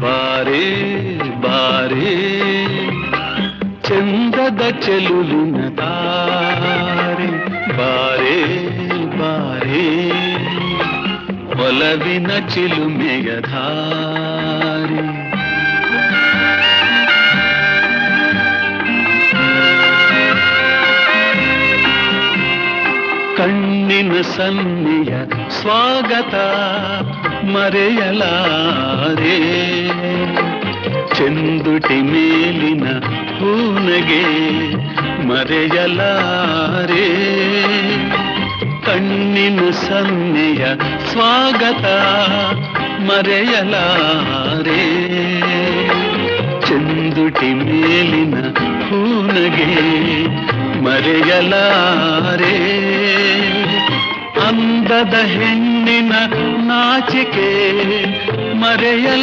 ಬಾರೇ ಬಾರೇ ಚಂದದ ಚೆಲುಲಿನ ತಾರೆ ಬಾರೇ ಬಾರೇ ಒಲವಿನ ಚಿಲುಮೆಯ ಧಾರೆ ಕಣ್ಣಿನ ಸನ್ನಿಯ ಸ್ವಾಗತ ಮರೆಯಲಾರೆ ಚಂದುಟಿ ಮೇಲಿನ ಹೂನಗೆ ಮರೆಯಲಾರೆ. ಕಣ್ಣಿನ ಸನ್ನೆಯ ಸ್ವಾಗತ ಮರೆಯಲಾರೆ. ಚಂದುಟಿ ಮೇಲಿನ ಹೂನಗೆ ಮರೆಯಲಾರೆ. ಅಂದದ ಹೆಣ್ಣಿನ ನಾಚಿಕೆ ಮರೆಯಲ